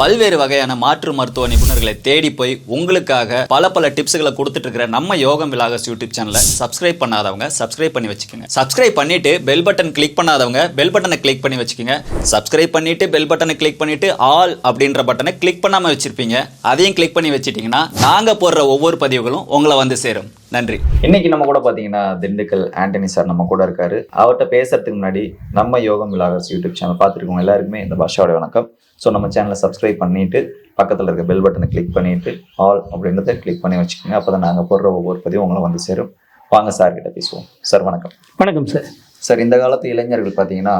பல்வேறு வகையான மாற்று மருத்துவ நிபுணர்களை தேடி போய் உங்களுக்காக பல பல டிப்ஸ்களை கொடுத்துட்டு இருக்கிற நம்ம யோகம் விலாகஸ் யூடியூப் சேனலை சப்ஸ்கிரைப் பண்ணாதவங்க சப்ஸ்கிரைப் பண்ணி வச்சுக்கோங்க. சப்ஸ்கிரைப் பண்ணிட்டு பெல் பட்டன் கிளிக் பண்ணாதவங்க பெல் பட்டனை கிளிக் பண்ணி வச்சுக்கோங்க. சப்ஸ்கிரைப் பண்ணிட்டு பெல் பட்டனை கிளிக் பண்ணிட்டு ஆல் அப்படின்ற பட்டனை கிளிக் பண்ணாம வச்சிருப்பீங்க. அதையும் கிளிக் பண்ணி வச்சிட்டீங்கன்னா நாங்க போடுற ஒவ்வொரு பதிவுகளும் உங்களை வந்து சேரும். நன்றி. இன்னைக்கு நம்ம கூட பாத்தீங்கன்னா திண்டுக்கல் ஆண்டனி சார் நம்ம கூட இருக்காரு. அவர்கிட்ட பேசுறதுக்கு முன்னாடி நம்ம யோகம் விலாகஸ் யூடியூப் சேனல் பார்த்துருக்கோம் எல்லாருக்குமே இந்த பாஷாவோட வணக்கம். ஸோ நம்ம சேனலை சப்ஸ்கிரைப் பண்ணிட்டு பக்கத்தில் இருக்க பெல் பட்டனை கிளிக் பண்ணிட்டு ஆல் அப்படின்றத கிளிக் பண்ணி வச்சுக்கோங்க. அப்போ தான் நாங்கள் போடுற ஒவ்வொரு பதிவும் உங்களை வந்து சேரும். வாங்க சார் கிட்ட பேசுவோம். சார் வணக்கம். வணக்கம் சார் சார் இந்த காலத்து இளைஞர்கள் பார்த்தீங்கன்னா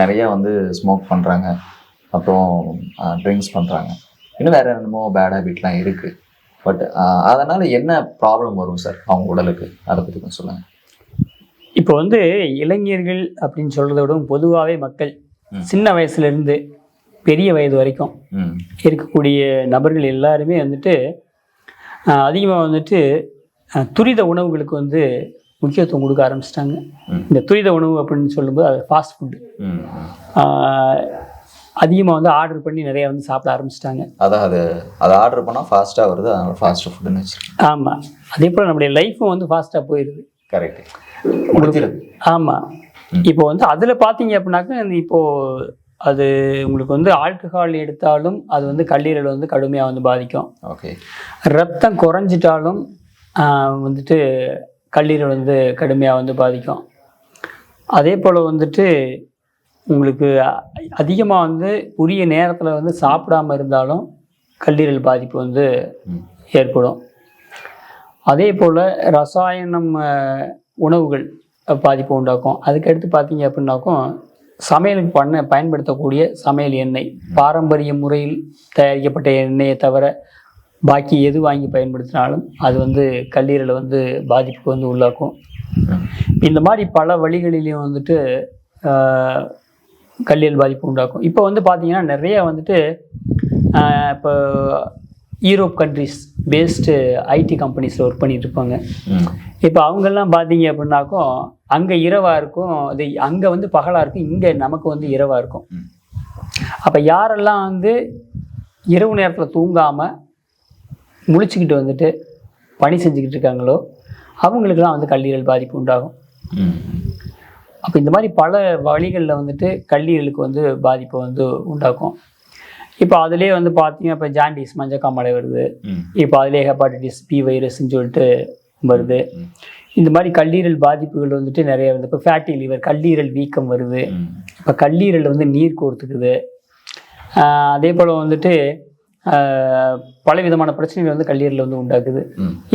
நிறைய வந்து ஸ்மோக் பண்ணுறாங்க அப்புறம் ட்ரிங்க்ஸ் பண்ணுறாங்க இன்னும் வேற என்னமோ பேட் ஹேபிட்லாம் இருக்குது பட் அதனால் என்ன ப்ராப்ளம் வரும் சார் அவங்க உடலுக்கு? அதை பற்றி கொஞ்சம் சொல்லுங்கள் இப்போ வந்து இளைஞர்கள் அப்படின்னு சொல்றதை விட பொதுவாகவே மக்கள். சின்ன வயசுல இருந்து பெரிய வயது வரைக்கும் இருக்கக்கூடிய நபர்கள் எல்லாருமே வந்துட்டு அதிகமாக வந்துட்டு துரித உணவுகளுக்கு வந்து முக்கியத்துவம் கொடுக்க ஆரம்பிச்சிட்டாங்க. இந்த துரித உணவு அப்படின்னு சொல்லும்போது அது ஃபாஸ்ட் ஃபுட்டு. அதிகமாக வந்து ஆர்டர் பண்ணி நிறைய வந்து சாப்பிட ஆரம்பிச்சிட்டாங்க. அதான் அது அதை ஆர்டர் பண்ணால் ஃபாஸ்ட்டாக வருது அதனால ஃபாஸ்ட் ஃபுட்டுன்னு வச்சுருக்கேன் ஆமாம் அதே போல் நம்முடைய லைஃப்பும் வந்து ஃபாஸ்ட்டாக போயிடுது கரெக்ட் ஆமாம் இப்போ வந்து அதில் பார்த்தீங்க அப்படின்னாக்கா இந்த இப்போ அது உங்களுக்கு வந்து ஆல்கஹால் எடுத்தாலும் அது வந்து கல்லீரல் வந்து கடுமையாக வந்து பாதிக்கும். ஓகே ரத்தம் குறைஞ்சிட்டாலும் வந்துட்டு கல்லீரல் வந்து கடுமையாக வந்து பாதிக்கும். அதே போல் வந்துட்டு உங்களுக்கு அதிகமாக வந்து உரிய நேரத்தில் வந்து சாப்பிடாம இருந்தாலும் கல்லீரல் பாதிப்பு வந்து ஏற்படும். அதே போல் ரசாயனம் உணவுகள் பாதிப்பு உண்டாக்கும். அதுக்கடுத்து பார்த்தீங்க அப்படின்னாக்கும் சமையலுக்கு பண்ண பயன்படுத்தக்கூடிய சமையல் எண்ணெய். பாரம்பரிய முறையில் தயாரிக்கப்பட்ட எண்ணெயை தவிர பாக்கி எது வாங்கி பயன்படுத்தினாலும் அது வந்து கல்லீரலை வந்து பாதிப்புக்கு வந்து உள்ளாக்கும். இந்த மாதிரி பல வழிகளிலையும் வந்துட்டு கல்லீரல் பாதிப்பு உண்டாக்கும். இப்போ வந்து பார்த்தீங்கன்னா நிறைய வந்துட்டு இப்போ யூரோப் கண்ட்ரிஸ் பேஸ்டு ஐடி கம்பெனிஸில் ஒர்க் பண்ணிட்டு இருப்பாங்க. ம். இப்போ அவங்கெல்லாம் பார்த்தீங்க அப்படின்னாக்கும் அங்கே இரவாக இருக்கும் இது அங்கே வந்து பகலாக இருக்கும் இங்கே நமக்கு வந்து இரவாக இருக்கும். அப்போ யாரெல்லாம் வந்து இரவு நேரத்தில் தூங்காமல் முழிச்சுக்கிட்டு வந்துட்டு பணி செஞ்சுக்கிட்டு இருக்காங்களோ அவங்களுக்கெல்லாம் வந்து கல்லீரல் பாதிப்பு உண்டாகும். அப்போ இந்த மாதிரி பல வழிகளில் வந்துட்டு கல்லீரலுக்கு வந்து பாதிப்பை வந்து உண்டாக்கும் இப்போ அதிலே வந்து பார்த்தீங்க இப்போ ஜாண்டிஸ் மஞ்சக்காமலை வருது. இப்போ அதிலே ஹெப்பாட்டிட்டிஸ் பி வைரஸ்ன்னு சொல்லிட்டு வருது. இந்த மாதிரி கல்லீரல் பாதிப்புகள் வந்துட்டு நிறைய வருது இப்போ ஃபேட்டி லிவர் கல்லீரல் வீக்கம் வருது. இப்போ கல்லீரல் வந்து நீர் கோர்த்துக்குது. அதே போல் வந்துட்டு பல விதமான பிரச்சனைகள் வந்து கல்லீரலில் வந்து உண்டாக்குது.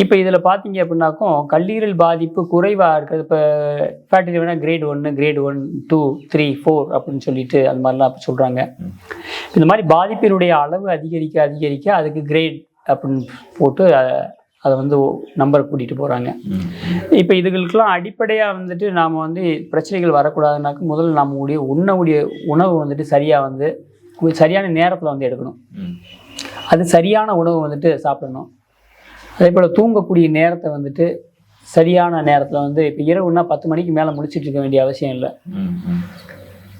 இப்போ இதில் பார்த்தீங்க அப்படின்னாக்கும் கல்லீரல் பாதிப்பு குறைவாக இருக்குது இப்போ ஃபேட்டி லிவர்னா கிரேட் ஒன்று grade one two three four அப்படின்னு சொல்லிட்டு அந்த மாதிரிலாம் அப்போ சொல்கிறாங்க. இந்த மாதிரி பாதிப்பினுடைய அளவு அதிகரிக்க அதிகரிக்க அதுக்கு கிரேட் அப்படின்னு போட்டு அதை வந்து நம்பர் கூட்டிகிட்டு போகிறாங்க இப்போ இதுகளுக்கெல்லாம் அடிப்படையாக வந்துட்டு நாம் வந்து பிரச்சனைகள் வரக்கூடாதுனாக்க முதல்ல நம்முடைய உண்ணக்கூடிய உணவு வந்துட்டு சரியாக வந்து சரியான நேரத்தில் வந்து எடுக்கணும். அது சரியான உணவு வந்துட்டு சாப்பிடணும். அதே போல் தூங்கக்கூடிய நேரத்தை வந்துட்டு சரியான நேரத்தில் வந்து இப்போ இரவுனா பத்து மணிக்கு மேலே முடிச்சிட்டு இருக்க வேண்டிய அவசியம் இல்லை.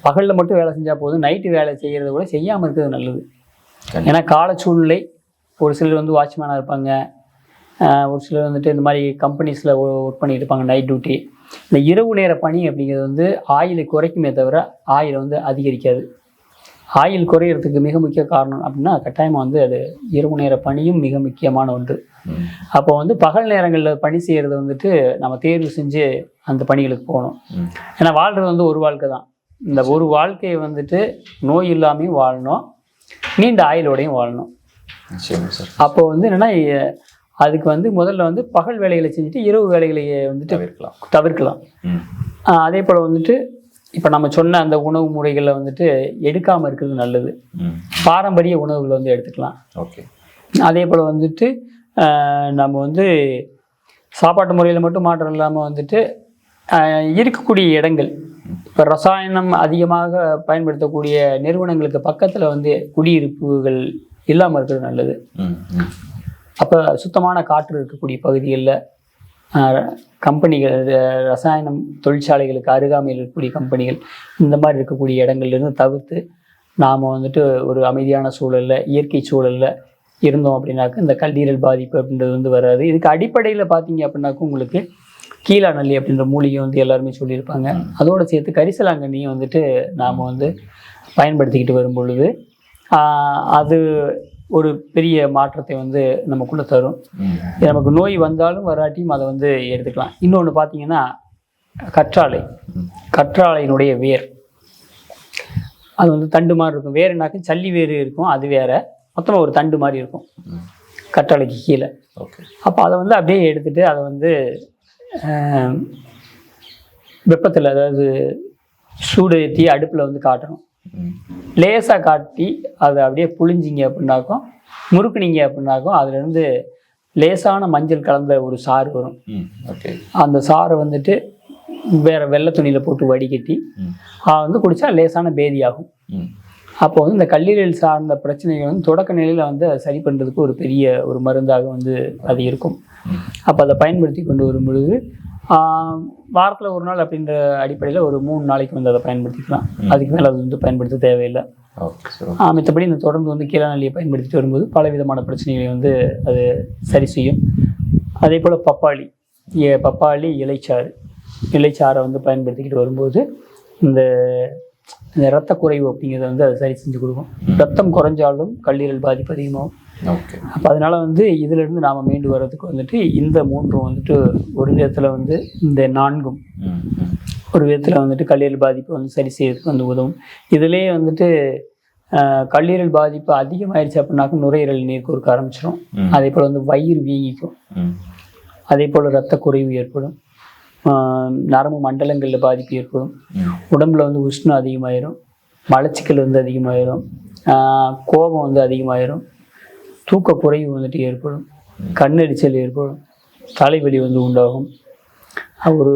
பகலில் மட்டும் வேலை செஞ்சால் போதும் நைட்டு வேலை செய்கிறத கூட செய்யாமல் இருக்கிறது நல்லது. ஏன்னா கால சூழ்நிலை ஒரு சிலர் வந்து வாட்ச்மேனாக இருப்பாங்க. ஒரு சிலர் வந்துட்டு இந்த மாதிரி கம்பெனிஸில் ஒர்க் பண்ணிட்டு இருப்பாங்க நைட் டியூட்டி இந்த இரவு நேர பணி அப்படிங்கிறது வந்து ஆயிலை குறைக்குமே தவிர ஆயிலை வந்து அதிகரிக்காது. ஆயில் குறையிறதுக்கு மிக முக்கிய காரணம் அப்படின்னா கட்டாயமாக வந்து அது இரவு நேர பணியும் மிக முக்கியமான ஒன்று. அப்போ வந்து பகல் நேரங்களில் பணி செய்கிறது வந்துட்டு நம்ம தேர்வு செஞ்சு அந்த பணிகளுக்கு போகணும். ஏன்னா வாழ்கிறது வந்து ஒரு வாழ்க்கை தான். இந்த ஒரு வாழ்க்கையை வந்துட்டு நோய் இல்லாமையும் வாழணும். நீண்ட ஆயுளோடையும் வாழணும். அப்போ வந்து என்னென்னா அதுக்கு வந்து முதல்ல வந்து பகல் வேலைகளை செஞ்சுட்டு இரவு வேலைகளை வந்துட்டு தவிர்க்கலாம். தவிர்க்கலாம். அதே போல் வந்துட்டு இப்போ நம்ம சொன்ன அந்த உணவு முறைகளை வந்துட்டு எடுக்காமல் இருக்கிறது நல்லது. பாரம்பரிய உணவுகளை வந்து எடுத்துக்கலாம். ஓகே. அதே போல் வந்துட்டு நம்ம வந்து சாப்பாட்டு முறையில் மட்டும் மாற்றம் இல்லாமல் வந்துட்டு இருக்கக்கூடிய இடங்கள் இப்போ ரசாயனம் அதிகமாக பயன்படுத்தக்கூடிய நிறுவனங்களுக்கு பக்கத்தில் வந்து குடியிருப்புகள் இல்லாமல் இருக்கிறது நல்லது. அப்போ சுத்தமான காற்று இருக்கக்கூடிய பகுதிகளில் கம்பெனிகள் ரசாயனம் தொழிற்சாலைகளுக்கு அருகாமையில் இருக்கக்கூடிய கம்பெனிகள் இந்த மாதிரி இருக்கக்கூடிய இடங்கள்லேருந்து தவிர்த்து நாம் வந்துட்டு ஒரு அமைதியான சூழலில் இயற்கை சூழலில் இருந்தோம் அப்படின்னாக்க இந்த கல்லீரல் பாதிப்பு அப்படின்றது வந்து வராது. இதுக்கு அடிப்படையில் பார்த்தீங்க அப்படின்னாக்க உங்களுக்கு கீழாநல்லி அப்படின்ற மூலிகை வந்து எல்லாருமே சொல்லியிருப்பாங்க. அதோடு சேர்த்து கரிசலாங்கண்ணியும் வந்துட்டு நாம் வந்து பயன்படுத்திக்கிட்டு வரும் பொழுது அது ஒரு பெரிய மாற்றத்தை வந்து நமக்குள்ள தரும். நமக்கு நோய் வந்தாலும் வராட்டியும் அதை வந்து எடுத்துக்கலாம். இன்னொன்று பார்த்தீங்கன்னா கற்றாழை. கற்றாழையினுடைய வேர். அது வந்து தண்டு மாதிரி இருக்கும். வேறுனாக்க சல்லி வேறு இருக்கும். அது வேற. மொத்தமாக ஒரு தண்டு மாதிரி இருக்கும். கற்றாழைக்கு கீழே. அப்போ அதை வந்து அப்படியே எடுத்துட்டு அதை வந்து வெப்பத்தில் அதாவது சூடு ஏற்றி அடுப்பில் வந்து காட்டணும். லேசாக காட்டி அதை அப்படியே புழிஞ்சிங்க அப்படின்னாக்கும் முறுக்குனீங்க அப்படின்னாக்கும் அதுலேருந்து லேசான மஞ்சள் கலந்த ஒரு சாறு வரும். அந்த சாறை வந்துட்டு வேற வெள்ளை துணியில் போட்டு வடிகட்டி அதை வந்து குடித்தா லேசான பேதி ஆகும். அப்போ வந்து இந்த கல்லீரல் சார்ந்த பிரச்சனைகள் வந்து தொடக்க நிலையில் வந்து அதை சரி பண்ணுறதுக்கு ஒரு பெரிய ஒரு மருந்தாக வந்து அது இருக்கும். அப்போ அதை பயன்படுத்தி கொண்டு வரும் பொழுது வாரத்தில் ஒரு நாள் அப்படின்ற அடிப்படையில் ஒரு மூணு நாளைக்கு வந்து அதை பயன்படுத்திக்கலாம். அதுக்கு மேலே அது வந்து பயன்படுத்த தேவையில்லை. மத்தபடி இந்த தொடர்ந்து வந்து கீழநெல்லியை பயன்படுத்திட்டு வரும்போது பல விதமான பிரச்சனைகளை வந்து அது சரி செய்யும். அதே போல் பப்பாளி பப்பாளி இலைச்சாறு இலைச்சாறை வந்து பயன்படுத்திக்கிட்டு வரும்போது இந்த இந்த இரத்த குறைவு அப்படிங்கிறத வந்து அது சரி செஞ்சு கொடுக்கும். ரத்தம் குறைஞ்சாலும் கல்லீரல் பாதிப்பு அதிகமாகும். அப்போ அதனால வந்து இதிலிருந்து நாம் மீண்டு வர்றதுக்கு வந்துட்டு இந்த மூன்றும் வந்துட்டு ஒரு விதத்தில் வந்து இந்த நான்கும் ஒரு விதத்தில் வந்துட்டு கல்லீரல் பாதிப்பு வந்து சரி செய்யறதுக்கு வந்து உதவும். இதுலேயே வந்துட்டு கல்லீரல் பாதிப்பு அதிகமாயிருச்சு அப்படின்னாக்க நுரையீரல் நீர் கொடுக்க ஆரம்பிச்சிடும். அதே போல் வந்து வயிறு வீங்கிக்கும். அதே போல் ரத்த குறைவு ஏற்படும். நரம்பு மண்டலங்களில் பாதிப்பு ஏற்படும். உடம்புல வந்து உஷ்ணம் அதிகமாயிரும். மலச்சிக்கல் வந்து அதிகமாயிரும். கோபம் வந்து அதிகமாயிரும். தூக்க குறைவு வந்துட்டு ஏற்படும். கண்ணெரிச்சல் ஏற்படும். தலைவலி வந்து உண்டாகும். ஒரு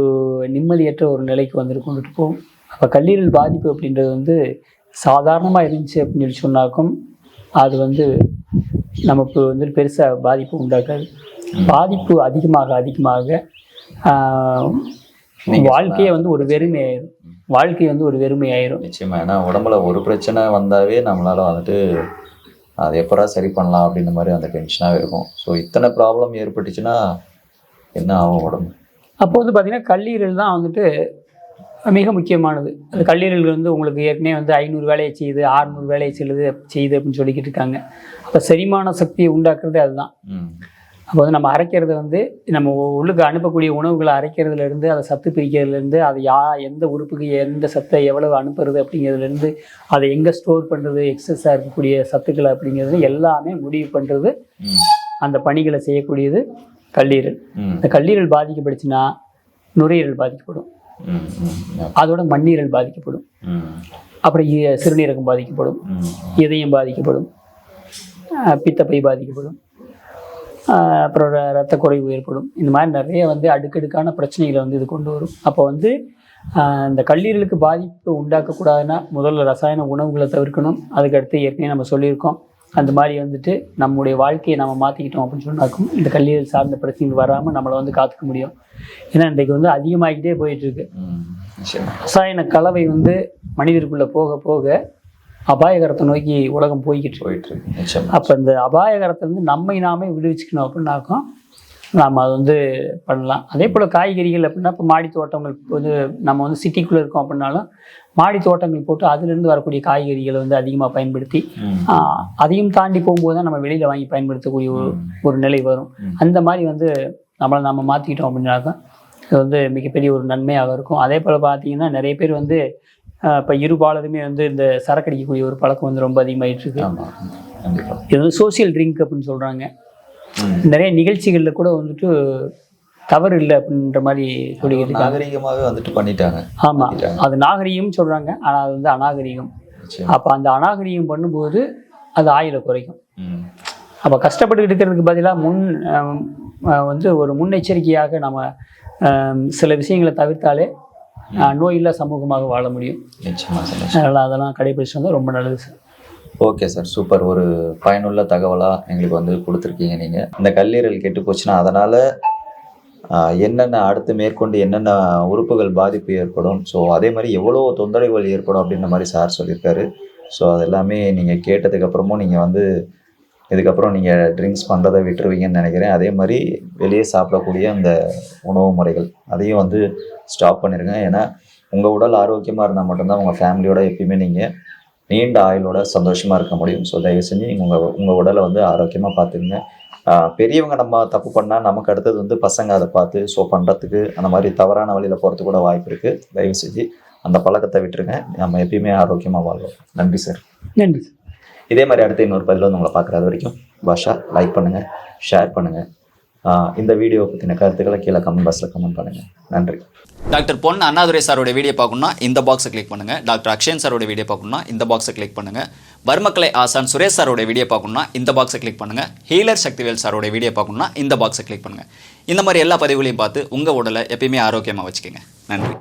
நிம்மதியற்ற ஒரு நிலைக்கு வந்துட்டு கொண்டுட்டு போகும். அப்போ கல்லீரல் பாதிப்பு அப்படின்றது வந்து சாதாரணமாக இருந்துச்சு அப்படின்னு சொல்லி சொன்னாக்கும் அது வந்து நமக்கு வந்து பெருசாக பாதிப்பு உண்டாக்காது. பாதிப்பு அதிகமாக அதிகமாக வாழ்க்கையே வந்து ஒரு வெறுமை ஆயிரும். வாழ்க்கை வந்து ஒரு வெறுமை ஆயிரும். நிச்சயமா ஏன்னா உடம்புல ஒரு பிரச்சனை வந்தாவே நம்மளால வந்துட்டு அது எப்படா சரி பண்ணலாம் அப்படின்ற மாதிரி அந்த டென்ஷனாகவே இருக்கும். ஸோ இத்தனை ப்ராப்ளம் ஏற்பட்டுச்சுன்னா என்ன ஆகும் உடம்பு? அப்போ வந்து பார்த்தீங்கன்னா கல்லீரல் தான் வந்துட்டு மிக முக்கியமானது. அந்த கல்லீரல் வந்து உங்களுக்கு ஏற்கனவே வந்து ஐநூறு வேலையை செய்யுது ஆறுநூறு வேலையை செய்யுது செய்யுது அப்படின்னு சொல்லிக்கிட்டு இருக்காங்க. அப்போ செரிமான சக்தியை உண்டாக்குறது அதுதான். அப்போ வந்து நம்ம அரைக்கிறது வந்து நம்ம உள்ளுக்கு அனுப்பக்கூடிய உணவுகளை அரைக்கிறதுல இருந்து அதை சத்து பிரிக்கிறதுல இருந்து அதை யா எந்த உறுப்புக்கு எந்த சத்தை எவ்வளவு அனுப்புறது அப்படிங்கிறதுல இருந்து அதை எங்கே ஸ்டோர் பண்ணுறது எக்ஸஸாக இருக்கக்கூடிய சத்துக்கள் அப்படிங்கிறது எல்லாமே முடிவு பண்ணுறது அந்த பணிகளை செய்யக்கூடியது கல்லீரல். இந்த கல்லீரல் பாதிக்கப்பட்டுச்சுன்னா நுரையீரல் பாதிக்கப்படும். அதோட மண்ணீரல் பாதிக்கப்படும். அப்புறம் சிறுநீரகம் பாதிக்கப்படும். இதயம் பாதிக்கப்படும். பித்தப்பை பாதிக்கப்படும். அப்புறம் ரத்த குறைவு ஏற்படும். இந்த மாதிரி நிறைய வந்து அடுக்கடுக்கான பிரச்சனைகளை வந்து இது கொண்டு வரும். அப்போ வந்து இந்த கல்லீரலுக்கு பாதிப்பு உண்டாக்கக்கூடாதுன்னா முதல்ல ரசாயன உணவுகளை தவிர்க்கணும். அதுக்கடுத்து ஏற்கனவே நம்ம சொல்லியிருக்கோம். அந்த மாதிரி வந்துட்டு நம்முடைய வாழ்க்கையை நம்ம மாற்றிக்கிட்டோம் அப்படின்னு சொன்னாக்கும் இந்த கல்லீரல் சார்ந்த பிரச்சனைகள் வராமல் நம்மளை வந்து காத்துக்க முடியும். ஏன்னா இன்றைக்கு வந்து அதிகமாகிட்டே போயிட்டு இருக்கு. ம் நிச்சயமா. ரசாயன கலவை வந்து மனிதருக்குள்ள போக போக அபாயகரத்தை நோக்கி உலகம் போய்கிட்டு போயிட்டு இருக்கு. அப்போ இந்த அபாயகரத்தை வந்து நம்மை நாமே விடுவிச்சுக்கணும் அப்படின்னாக்கும் நாம் அது வந்து பண்ணலாம். அதே போல் காய்கறிகள் அப்படின்னா இப்போ மாடி தோட்டங்கள் வந்து நம்ம வந்து சிட்டிக்குள்ளே இருக்கோம் அப்படின்னாலும் மாடி தோட்டங்கள் போட்டு அதுலேருந்து வரக்கூடிய காய்கறிகளை வந்து அதிகமாக பயன்படுத்தி அதையும் தாண்டி போகும்போது தான் நம்ம வெளியில் வாங்கி பயன்படுத்தக்கூடிய ஒரு ஒரு நிலை வரும். அந்த மாதிரி வந்து நம்மளை நம்ம மாற்றிக்கிட்டோம் அப்படின்னாக்கா இது வந்து மிகப்பெரிய ஒரு நன்மையாக இருக்கும். அதே போல் பார்த்தீங்கன்னா நிறைய பேர் வந்து இப்போ இருபாலருமே வந்து இந்த சரக்கடிக்கக்கூடிய ஒரு பழக்கம் வந்து ரொம்ப கண்டிப்பாக இது வந்து சோஷியல் ட்ரிங்க் அப்படின்னு சொல்கிறாங்க நிறைய நிகழ்ச்சிகளில் கூட வந்துட்டு தவறு இல்லை அப்படின்ற மாதிரி சொல்லிக்கிட்டு நாகரிகமாகவே வந்துட்டு பண்ணிட்டாங்க. ஆமாம் அது நாகரிகம் சொல்கிறாங்க ஆனால் அது வந்து அநாகரிகம். அப்போ அந்த அநாகரிகம் பண்ணும்போது அது ஆயுளை குறைக்கும். அப்போ கஷ்டப்பட்டு இருக்கிறதுக்கு பதிலாக முன் வந்து ஒரு முன்னெச்சரிக்கையாக நம்ம சில விஷயங்களை தவிர்த்தாலே நோயில்லா சமூகமாக வாழ முடியும். அதனால் அதெல்லாம் கடைபிடிச்சு வந்தால் ரொம்ப நல்லது சார். Okay sir super. ஒரு பயனுள்ள தகவலாக எங்களுக்கு வந்து கொடுத்துருக்கீங்க நீங்கள் இந்த கல்லீரல் கெட்டு போச்சுன்னா அதனால் என்னென்ன அடுத்து மேற்கொண்டு என்னென்ன உறுப்புகள் பாதிப்பு ஏற்படும்? ஸோ அதே மாதிரி எவ்வளோ தொந்தரவுகள் ஏற்படும் அப்படின்ற மாதிரி சார் சொல்லியிருக்காரு. ஸோ அது எல்லாமே நீங்கள் கேட்டதுக்கப்புறமும் நீங்கள் வந்து இதுக்கப்புறம் நீங்கள் ட்ரிங்க்ஸ் பண்ணுறதை விட்டுருவீங்கன்னு நினைக்கிறேன். அதே மாதிரி வெளியே சாப்பிடக்கூடிய அந்த உணவு முறைகள் அதையும் வந்து ஸ்டாப் பண்ணிடுங்க ஏன்னா உங்கள் உடல் ஆரோக்கியமாக இருந்தால் மட்டும்தான் உங்கள் ஃபேமிலியோட எப்பயுமே நீங்கள் நீண்ட ஆயுளோட சந்தோஷமாக இருக்க முடியும். ஸோ தயவு செஞ்சு உங்கள் உங்கள் உடலை வந்து ஆரோக்கியமாக பார்த்துக்குங்க. பெரியவங்க நம்ம தப்பு பண்ணால் நமக்கு அடுத்தது வந்து பசங்க அதை பார்த்து ஸோ பண்ணுறதுக்கு அந்த மாதிரி தவறான வழியில் போகிறதுக்கு கூட வாய்ப்பு இருக்குது தயவு செஞ்சு அந்த பழக்கத்தை விட்டுருங்க. நம்ம எப்பயுமே ஆரோக்கியமாக வாழ்வோம். நன்றி சார் நன்றி சார் இதே மாதிரி அடுத்த இன்னொரு பதில் வந்து உங்களை பார்க்குறது வரைக்கும். பாஷா லைக் பண்ணுங்கள் ஷேர் பண்ணுங்கள் இந்த வீடியோ பற்றின கருத்துக்களை கீழே கமெண்ட் பாக்ஸில் கமெண்ட் பண்ணுங்கள் நன்றி. டாக்டர் பொன் அண்ணாதுரை சாரோட வீடியோ பார்க்கணும்னா இந்த பாக்ஸை கிளிக் பண்ணுங்கள் டாக்டர் அக்ஷயன் சாரோட வீடியோ பார்க்கணும்னா இந்த பாக்ஸை கிளிக் பண்ணுங்க. வர்மக்கலை ஆசான் சுரேஷ் சாரோட வீடியோ பார்க்கணும்னா இந்த பாக்ஸை கிளிக் பண்ணுங்கள் ஹீலர் சக்திவேல் சாரோட வீடியோ பார்க்கணும்னா இந்த பாக்ஸை கிளிக் பண்ணுங்கள் இந்த மாதிரி எல்லா பதிவுகளையும் பார்த்து உங்கள் உடலை எப்பயுமே ஆரோக்கியமாக வச்சுக்கோங்க. நன்றி.